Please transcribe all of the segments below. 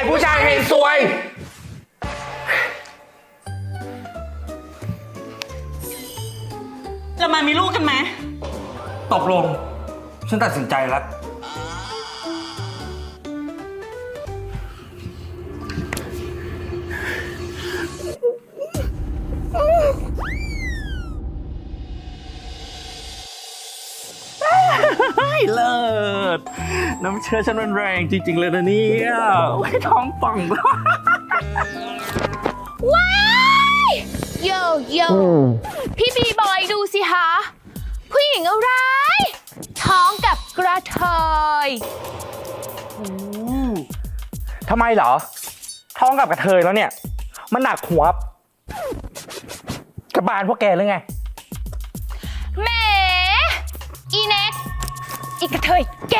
อ้ผู้ชายเฮงซวย จะมามีลูกกันไหม ตกลง ฉันตัดสินใจแล้ว เลิศน้ำเชื้อฉันมันแรงจริง ๆ เลยนะเนี่ยโอ้ยท้องป่องว้ายโยโย่พี่บีบอยดูสิคะผู้หญิงอะไร ท้องกับกระเทยทำไมเหรอ ท้องกับกระเทยแล้วเนี่ย มันหนักหัวกระบาลพวกแกหรือไงแหมอีเน็ก อีกระเทยแก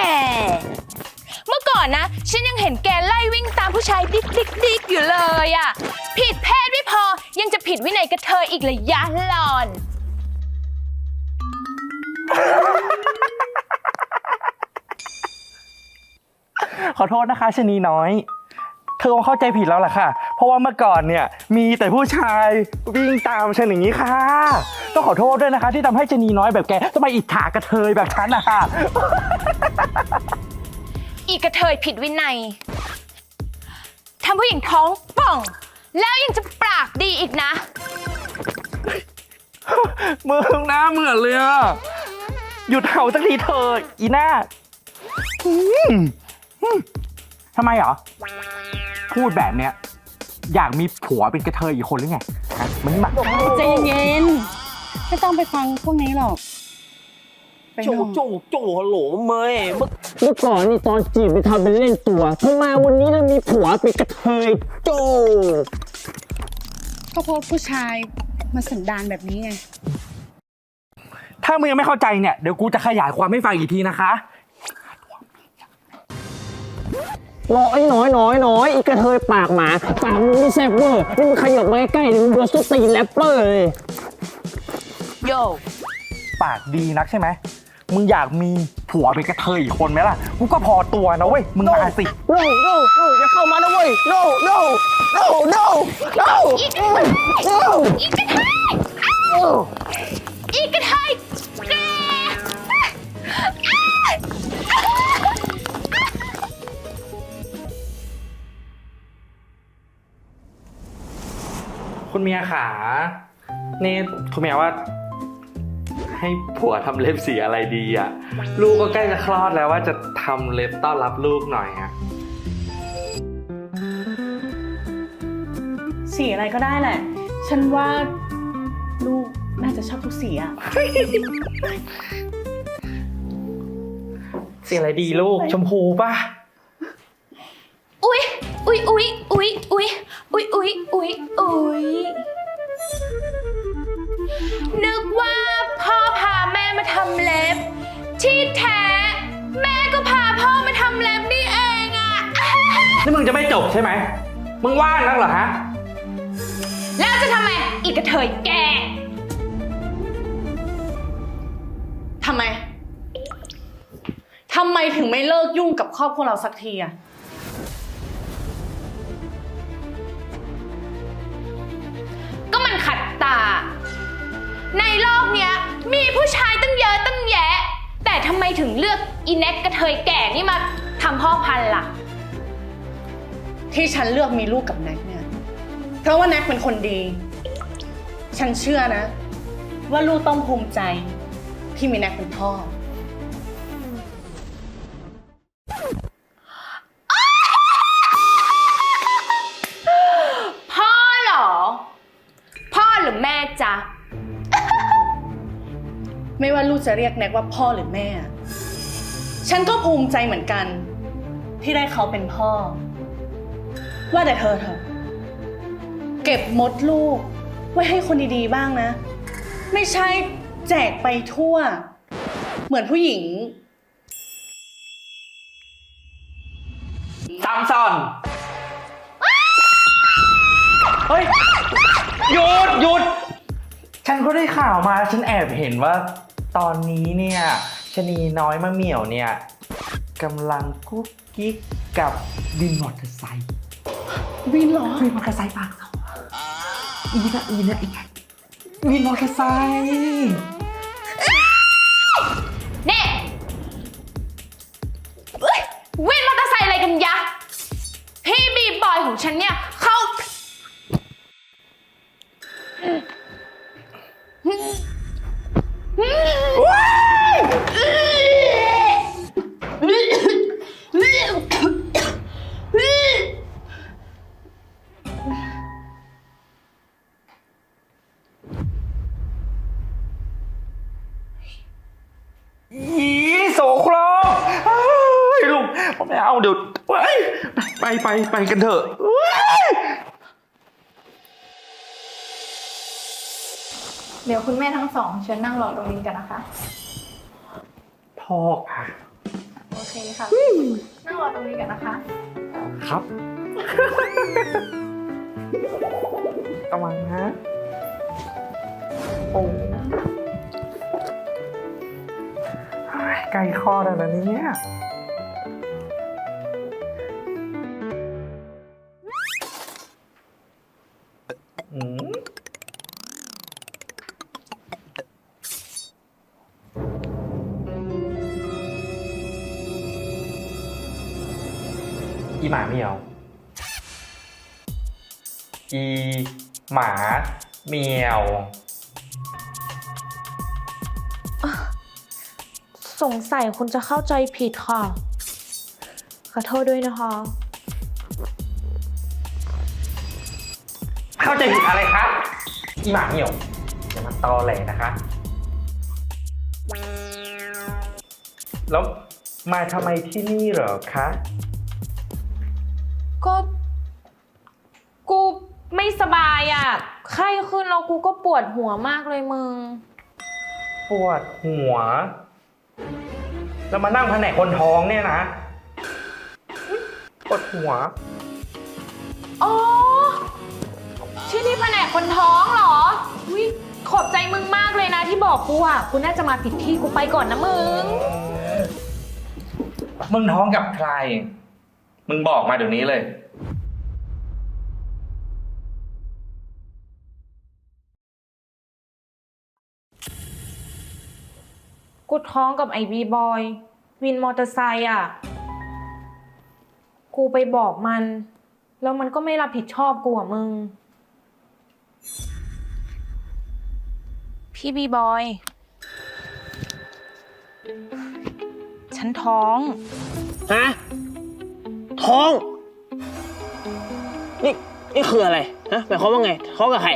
เมื่อก่อนนะ ฉันยังเห็นแกไล่วิ่งตามผู้ชายดิกดิกดิกอยู่เลยอะผิดเพศไม่พอยังจะผิดวินัยกระเทยอีกเลยยะหลอน ขอโทษนะคะชะนีน้อย เธอคงเข้าใจผิดแล้วล่ะค่ะ เพราะว่าเมื่อก่อนเนี่ยมีแต่ผู้ชายวิ่งตามฉันอย่างนี้ค่ะ ต้องขอโทษด้วยนะคะ ที่ทำให้ชะนีน้อยแบบแกต้องมาอิจฉากระเทยแบบฉันนะคะ อีกระเทยผิดวินัยทำผู้หญิงท้องป่อง แล้วยังจะปากดีอีกนะ มึงหน้าเหมือนเลยอะหยุดเห่าสักทีเธอะอีหน้าอืมอืมทำไมเหรอ พูดแบบเนี้ย อยากมีผัวเป็นกระเทยอีกคนหรือไงฮะมันนี่มา ใจเย็นๆ ไม่ต้องไปฟังพวกนี้หรอกไปโจนอนโจโจฮัลโหลเมย์เมื่อเมื่อก่อนนี่ตอนจีบไปทำเป็นเล่นตัวพอมาวันนี้แล้วมีผัวเป็นกระเทยโจ ก็เพราะผู้ชายมาสันดานแบบนี้ไง ถ้ามึงยังไม่เข้าใจเนี่ย เดี๋ยวกูจะขยายความให้ฟังอีกทีนะคะ น้อยน้อยน้อยน้อยอีกกระเทยปากหมาปากมึงนี่แซ่บเวอร์นี่มึงขยับมาใกล้ๆนี่มึงโดนสตีนแรปเปอร์เลย โยปากดีนักใช่ไหม มึงอยากมีผัวเป็นกระเทยอีกคนไหมล่ะ กูก็พอตัวนะเว้ย มึงมาสิ no no no อย่าเข้ามานะเว้ย no no no no no อีกระเทยอีกระเทยอ้าวอีกระเทยแกคุณเมียขา นี่คุณเมียว่า ให้ผัวทำเล็บสีอะไรดีอะลูกก็ใกล้จะคลอดแล้วว่าจะทำเล็บต้อนรับลูกหน่อยอะสีอะไรก็ได้แหละ ฉันว่าลูกน่าจะชอบทุกสีอะสีอะไรดีลูก ชมพูป่ะ อุ๊ย อุ๊ยอุ๊ยอุ๊ยอุ๊ยอุ๊ยอุ๊ยอุ๊ยอุ๊ย นี่มึงจะไม่จบใช่ไหม มึงว่างนักเหรอฮะ แล้วจะทำไม อีกกระเทยแกทำไม ทำไมถึงไม่เลิกยุ่งกับครอบครัวเราสักทีอะก็มันขัดตา ในโลกเนี้ย มีผู้ชายตั้งเยอะตั้งแยะ แต่ทำไมถึงเลือกอีแน็กกระเทยแก่นี่มาทำพ่อพันธุ์ล่ะ ที่ฉันเลือกมีลูกกับแน็กเนี่ย เพราะว่าแน็กเป็นคนดี ฉันเชื่อนะ ว่าลูกต้องภูมิใจ ที่มีแน็กเป็นพ่อ พ่อเหรอ พ่อหรือแม่จ๊ะ ไม่ว่าลูกจะเรียกแน็กว่าพ่อหรือแม่ ฉันก็ภูมิใจเหมือนกัน ที่ได้เขาเป็นพ่อ ว่าแต่เธอเถอะ เก็บมดลูก ไว้ให้คนดีๆบ้างนะ ไม่ใช่แจกไปทั่ว เหมือนผู้หญิง ซัมซอนเฮ้ย หยุดหยุด ฉันก็ได้ข่าวมา ฉันแอบเห็นว่าตอนนี้เนี่ยชะนีน้อยมะเหมี่ยวเนี่ยกำลังกุ๊กกิ๊กกับดินมอเตอร์ไซค์ วินเหรอวินมอเตอร์ไซค์ปากซอยอีนะอีนะอีวินมอเตอร์ไซค์ ไปไปไปกันเถอะเว้ยเดี๋ยวคุณแม่ทั้งสองเชิญนั่งรอตรงนี้กันนะคะ พ่อค่ะ โอเคค่ะ นั่งรอตรงนี้กันนะคะ ครับระวังนะโอ้ยใกล้ข้อแล้วนะเนี่ย อีหมาเมียว อีหมาเมียว สงสัยคุณจะเข้าใจผิดค่ะ ขอโทษด้วยนะคะ เข้าใจผิดอะไรคะอีหมาเหี่ยวอย่ามาตอแหลนะคะ แล้วมาทำไมที่นี่เหรอคะ ก็กูไม่สบายอะ ไข้ขึ้นแล้วกูก็ปวดหัวมากเลยมึง ปวดหัว แล้วมานั่งแผนกคนท้องเนี่ยนะ ปวดหัว อ๋อ ที่นี่แผนกคนท้องเหรอวิขอบใจมึงมากเลยนะที่บอกกูอะ กูน่าจะมาผิดที่กูไปก่อนนะมึง มึงท้องกับใคร มึงบอกมาเดี๋ยวนี้เลย กูท้องกับไอบีบอย วินมอเตอร์ไซค์อะ กูไปบอกมัน แล้วมันก็ไม่รับผิดชอบกูอะมึง พี่บีบอย ฉันท้อง ฮะ ท้อง นี่ นี่คืออะไร ฮะ หมายความว่าไง ท้องกับใคร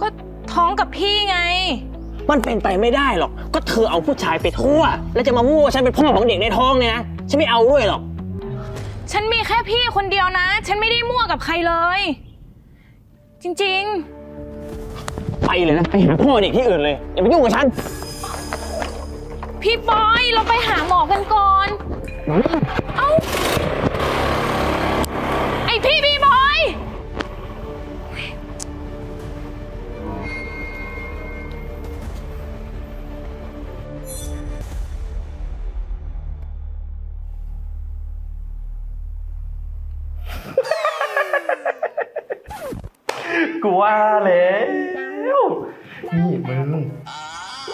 ก็ท้องกับพี่ไง มันเป็นไปไม่ได้หรอก ก็เธอเอาผู้ชายไปทั่ว แล้วจะมามั่วว่าฉันเป็นพ่อของเด็กในท้องเนี่ยนะ ฉันไม่เอาด้วยหรอก ฉันมีแค่พี่คนเดียวนะ ฉันไม่ได้มั่วกับใครเลย จริง ไปเลยนะ ไปหาพ่อเด็กที่อื่นเลย อย่าไปยุ่งกับฉันๆพี่บอยเราไปหาหมอกันก่อน เอ้า ไอพี่บีบอย กูว่าแล้ว นี่มึง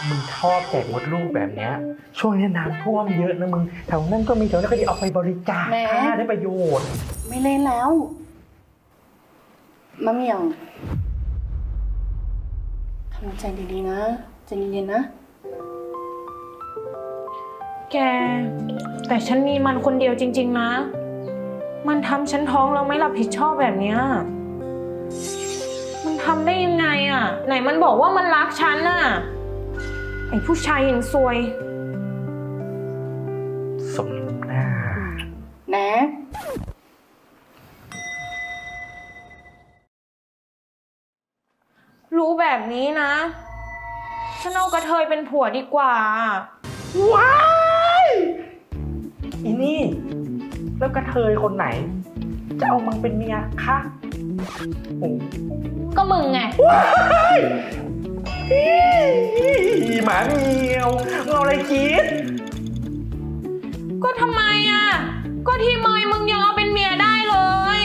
มึงชอบแจกมดลูกแบบเนี้ย ช่วงนี้น้ำท่วมเยอะนะมึงแถวนั้นก็มีแถวนั้นก็ดีเอาไปบริจาคแหม ค่าได้ประโยชน์ ไม่เล่นแล้วมะเหมี่ยวทำใจดีๆนะใจเย็นๆนะ แก แต่ฉันมีมันคนเดียวจริง ๆ นะ มันทำฉันท้องแล้วไม่รับผิดชอบแบบเนี้ยมัน ทำได้ยังไงอะ่ะไหนมันบอกว่ามันรักฉันน่ะไอ้ผู้ชายยังซวย สมหน้าแนะรู้แบบนี้นะ ฉันเอากระเทยเป็นผัวดีกว่า ว้ายอีนี่ แล้วกระเทยคนไหน จะเอามังเป็นเมียคะโอ้ ก็มึงไง อีหมาเมียวมึงเอาอะไรคิด ก็ทำไมอะ ก็ที่เมยมึงยังเอาเป็นเมียได้เลย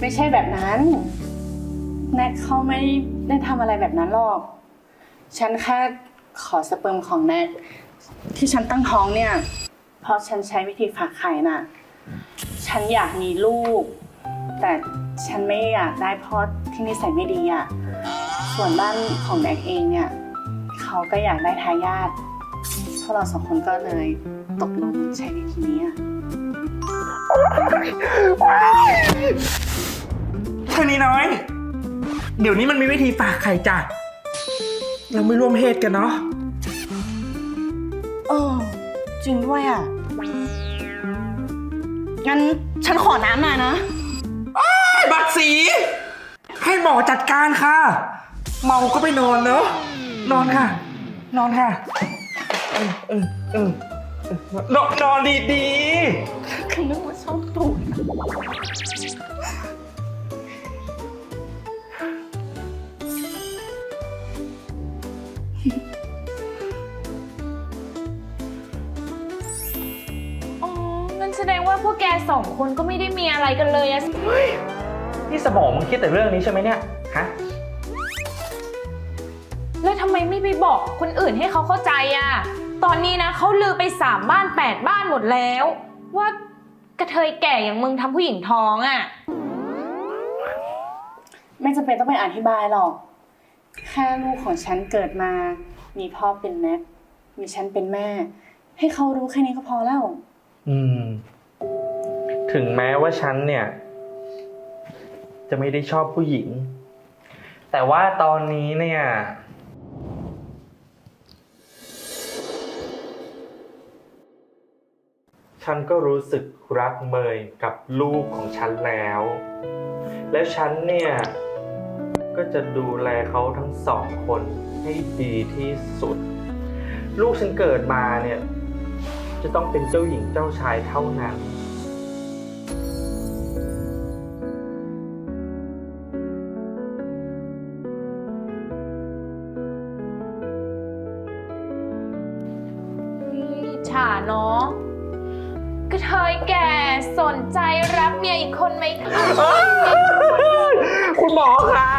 ไม่ใช่แบบนั้น แนทเขาไม่ได้ทำอะไรแบบนั้นหรอก ฉันแค่ขอสเปิร์มของแนทที่ฉันตั้งท้องเนี่ย เพราะฉันใช้วิธีฝากไข่น่ะ ฉันอยากมีลูก แต่ฉันไม่อยากได้พ่อที่นิสัยไม่ดีอะส่วนบ้านของแน็กเองเนี่ยเขาก็อยากได้ทายาทพวกเราสองคนก็เลยตกลงใช้วิธีนี้อะชะนีน้อย เดี๋ยวนี้มันมีวิธีฝากไข่จ้ะ เราไม่ร่วมเพศกันเนาะ เออจริงด้วยอะ งั้นฉันขอน้ำหน่อยนะอบัตรสี ให้หมอจัดการค่ะ เมาก็ไปนอนเนอะนอนค่ะ นอนค่ะ เออเออเออเออนอนนอนดีดีคือนึกว่าชอบตูด แสดงว่าพวกแกสองคนก็ไม่ได้มีอะไรกันเลยอะๆนี่สมองมึงคิดแต่เรื่องนี้ใช่ไหมเนี่ย ฮะ แล้วทำไมไม่ไปบอกคนอื่นให้เขาเข้าใจอะตอนนี้นะเขาลือไปสามบ้านแปดบ้านหมดแล้ว ว่ากระเทยแก่อย่างมึงทำผู้หญิงท้องอะไม่จำเป็นต้องไปอธิบายหรอก แค่ลูกของฉันเกิดมา มีพ่อเป็นแน็กมีฉันเป็นแม่ ให้เขารู้แค่นี้ก็พอแล้ว อืม ถึงแม้ว่าฉันเนี่ย จะไม่ได้ชอบผู้หญิง แต่ว่าตอนนี้เนี่ย ฉันก็รู้สึกรักเมยกับลูกของฉันแล้ว และฉันเนี่ย ก็จะดูแลเขาทั้งสองคนให้ดีที่สุด ลูกฉันเกิดมาเนี่ย จะต้องเป็นเจ้าหญิงเจ้าชายเท่านั้นนี่ฉาเนาะกระเทยแก่สนใจรับเมียอีกคนไหมคะ คุณหมอค่ะ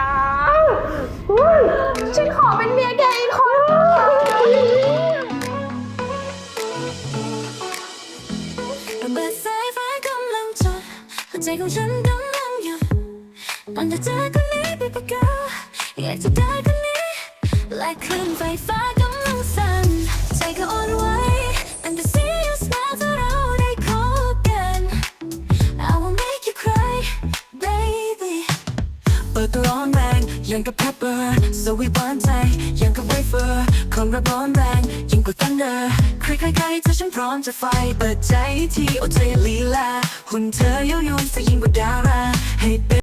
ฉันขอเป็นเมียแกอีกคนระ ใจของฉันกำลังหยุดก่อนจะเจอคนนี้ไปปะกาอยากจะได้คนนี้และคืนไฟฟ้า อนพร้อมจะไฟเปิดใจที่โอเธออย่าลีลาหุ่นเธอเย้ายวนซะยิ่งกว่าดารา